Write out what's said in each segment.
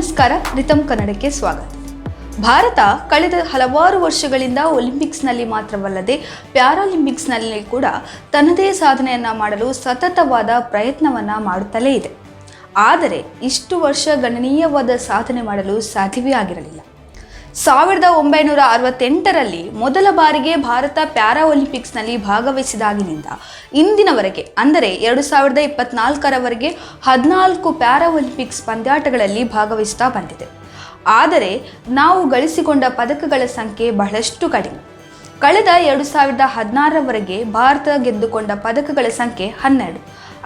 ನಮಸ್ಕಾರ ರಿತಮ್ ಕನ್ನಡಕ್ಕೆ ಸ್ವಾಗತ. ಭಾರತ ಕಳೆದ ಹಲವಾರು ವರ್ಷಗಳಿಂದ ಒಲಿಂಪಿಕ್ಸ್ನಲ್ಲಿ ಮಾತ್ರವಲ್ಲದೆ ಪ್ಯಾರಾಲಿಂಪಿಕ್ಸ್ನಲ್ಲಿ ಕೂಡ ತನ್ನದೇ ಸಾಧನೆಯನ್ನು ಮಾಡಲು ಸತತವಾದ ಪ್ರಯತ್ನವನ್ನು ಮಾಡುತ್ತಲೇ ಇದೆ. ಆದರೆ, ಇಷ್ಟು ವರ್ಷ ಗಣನೀಯವಾದ ಸಾಧನೆ ಮಾಡಲು ಸಾಧ್ಯವೇ ಆಗಿರಲಿಲ್ಲ. ಸಾವಿರದ ಒಂಬೈನೂರ ಅರವತ್ತೆಂಟರಲ್ಲಿ ಮೊದಲ ಬಾರಿಗೆ ಭಾರತ ಪ್ಯಾರಾ ಒಲಿಂಪಿಕ್ಸ್ನಲ್ಲಿ ಭಾಗವಹಿಸಿದಾಗಿನಿಂದ ಇಂದಿನವರೆಗೆ, ಅಂದರೆ ಎರಡು ಸಾವಿರದ ಇಪ್ಪತ್ನಾಲ್ಕರವರೆಗೆ ಹದಿನಾಲ್ಕು ಪ್ಯಾರಾ ಒಲಿಂಪಿಕ್ಸ್ ಪಂದ್ಯಾಟಗಳಲ್ಲಿ ಭಾಗವಹಿಸ್ತಾ ಬಂದಿದೆ. ಆದರೆ ನಾವು ಗಳಿಸಿಕೊಂಡ ಪದಕಗಳ ಸಂಖ್ಯೆ ಬಹಳಷ್ಟು ಕಡಿಮೆ. ಕಳೆದ ಎರಡು ಸಾವಿರದ ಹದಿನಾರರವರೆಗೆ ಭಾರತ ಗೆದ್ದುಕೊಂಡ ಪದಕಗಳ ಸಂಖ್ಯೆ ಹನ್ನೆರಡು,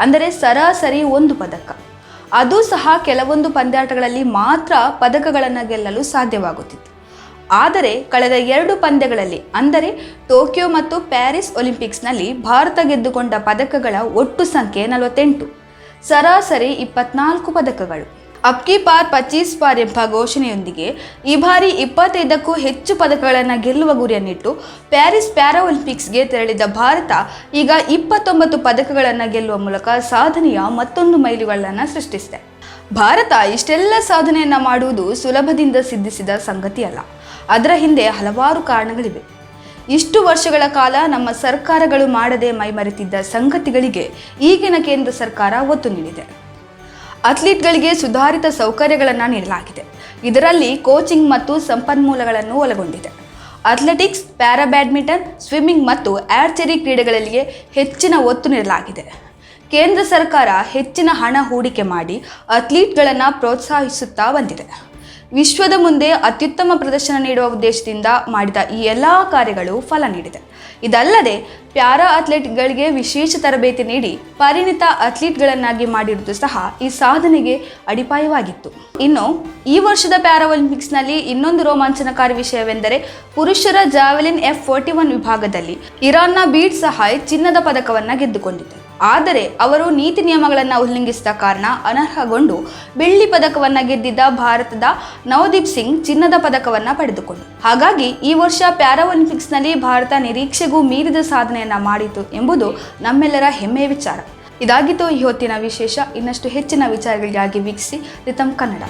ಅಂದರೆ ಸರಾಸರಿ ಒಂದು ಪದಕ. ಅದು ಸಹ ಕೆಲವೊಂದು ಪಂದ್ಯಾಟಗಳಲ್ಲಿ ಮಾತ್ರ ಪದಕಗಳನ್ನು ಗೆಲ್ಲಲು ಸಾಧ್ಯವಾಗುತ್ತಿತ್ತು. ಆದರೆ ಕಳೆದ ಎರಡು ಪಂದ್ಯಗಳಲ್ಲಿ, ಅಂದರೆ ಟೋಕಿಯೋ ಮತ್ತು ಪ್ಯಾರಿಸ್ ಒಲಿಂಪಿಕ್ಸ್ನಲ್ಲಿ ಭಾರತ ಗೆದ್ದುಕೊಂಡ ಪದಕಗಳ ಒಟ್ಟು ಸಂಖ್ಯೆ ನಲವತ್ತೆಂಟು. ಸರಾಸರಿ ಇಪ್ಪತ್ನಾಲ್ಕು ಪದಕಗಳು. ಅಬ್ಕಿ ಪಾರ್ ಪಚೀಸ್ ಪಾರ್ ಎಂಬ ಘೋಷಣೆಯೊಂದಿಗೆ ಈ ಬಾರಿ ಇಪ್ಪತ್ತೈದಕ್ಕೂ ಹೆಚ್ಚು ಪದಕಗಳನ್ನು ಗೆಲ್ಲುವ ಗುರಿಯನ್ನಿಟ್ಟು ಪ್ಯಾರಿಸ್ ಪ್ಯಾರಾ ಒಲಿಂಪಿಕ್ಸ್ಗೆ ತೆರಳಿದ ಭಾರತ ಈಗ ಇಪ್ಪತ್ತೊಂಬತ್ತು ಪದಕಗಳನ್ನು ಗೆಲ್ಲುವ ಮೂಲಕ ಸಾಧನೆಯ ಮತ್ತೊಂದು ಮೈಲುಗಳನ್ನು ಸೃಷ್ಟಿಸಿದೆ. ಭಾರತ ಇಷ್ಟೆಲ್ಲ ಸಾಧನೆಯನ್ನು ಮಾಡುವುದು ಸುಲಭದಿಂದ ಸಿದ್ಧಿಸಿದ ಸಂಗತಿಯಲ್ಲ. ಅದರ ಹಿಂದೆ ಹಲವಾರು ಕಾರಣಗಳಿವೆ. ಇಷ್ಟು ವರ್ಷಗಳ ಕಾಲ ನಮ್ಮ ಸರ್ಕಾರಗಳು ಮಾಡದೆ ಮೈಮರೆತಿದ್ದ ಸಂಗತಿಗಳಿಗೆ ಈಗಿನ ಕೇಂದ್ರ ಸರ್ಕಾರ ಒತ್ತು ನೀಡಿದೆ. ಅಥ್ಲೀಟ್ಗಳಿಗೆ ಸುಧಾರಿತ ಸೌಕರ್ಯಗಳನ್ನು ನೀಡಲಾಗಿದೆ. ಇದರಲ್ಲಿ ಕೋಚಿಂಗ್ ಮತ್ತು ಸಂಪನ್ಮೂಲಗಳನ್ನು ಒಳಗೊಂಡಿದೆ. ಅಥ್ಲೆಟಿಕ್ಸ್ ಪ್ಯಾರಾ ಬ್ಯಾಡ್ಮಿಂಟನ್ ಸ್ವಿಮ್ಮಿಂಗ್ ಮತ್ತು ಆರ್ಚರಿ ಕ್ರೀಡೆಗಳಿಗೆ ಹೆಚ್ಚಿನ ಒತ್ತು ನೀಡಲಾಗಿದೆ. ಕೇಂದ್ರ ಸರ್ಕಾರ ಹೆಚ್ಚಿನ ಹಣ ಹೂಡಿಕೆ ಮಾಡಿ ಅಥ್ಲೀಟ್ಗಳನ್ನು ಪ್ರೋತ್ಸಾಹಿಸುತ್ತಾ ಬಂದಿದೆ. ವಿಶ್ವದ ಮುಂದೆ ಅತ್ಯುತ್ತಮ ಪ್ರದರ್ಶನ ನೀಡುವ ಉದ್ದೇಶದಿಂದ ಮಾಡಿದ ಈ ಎಲ್ಲ ಕಾರ್ಯಗಳು ಫಲ ನೀಡಿದೆ. ಇದಲ್ಲದೆ ಪ್ಯಾರಾ ಅಥ್ಲೆಟ್ಗಳಿಗೆ ವಿಶೇಷ ತರಬೇತಿ ನೀಡಿ ಪರಿಣಿತ ಅಥ್ಲೀಟ್ಗಳನ್ನಾಗಿ ಮಾಡಿರುವುದು ಸಹ ಈ ಸಾಧನೆಗೆ ಅಡಿಪಾಯವಾಗಿತ್ತು. ಇನ್ನು ಈ ವರ್ಷದ ಪ್ಯಾರಾ ಒಲಿಂಪಿಕ್ಸ್ನಲ್ಲಿ ಇನ್ನೊಂದು ರೋಮಾಂಚನಕಾರಿ ವಿಷಯವೆಂದರೆ ಪುರುಷರ ಜಾವೆಲಿನ್ ಎಫ್ ಫೋರ್ಟಿ ಒನ್ ವಿಭಾಗದಲ್ಲಿ ಇರಾನ್ನ ಬೀಟ್ ಸಹಾಯ್ ಚಿನ್ನದ ಪದಕವನ್ನು ಗೆದ್ದುಕೊಂಡಿದೆ. ಆದರೆ ಅವರು ನೀತಿ ನಿಯಮಗಳನ್ನು ಉಲ್ಲಂಘಿಸಿದ ಕಾರಣ ಅನರ್ಹಗೊಂಡು ಬೆಳ್ಳಿ ಪದಕವನ್ನು ಗೆದ್ದಿದ್ದ ಭಾರತದ ನವದೀಪ್ ಸಿಂಗ್ ಚಿನ್ನದ ಪದಕವನ್ನು ಪಡೆದುಕೊಂಡರು. ಹಾಗಾಗಿ ಈ ವರ್ಷ ಪ್ಯಾರಾ ಒಲಿಂಪಿಕ್ಸ್ನಲ್ಲಿ ಭಾರತ ನಿರೀಕ್ಷೆಗೂ ಮೀರಿದ ಸಾಧನೆಯನ್ನ ಮಾಡಿತು ಎಂಬುದು ನಮ್ಮೆಲ್ಲರ ಹೆಮ್ಮೆಯ ವಿಚಾರ. ಇದಾಗಿತ್ತು ಈ ಹೊತ್ತಿನ ವಿಶೇಷ. ಇನ್ನಷ್ಟು ಹೆಚ್ಚಿನ ವಿಚಾರಗಳಿಗಾಗಿ ವೀಕ್ಷಿಸಿ ರಿತಮ್ ಕನ್ನಡ.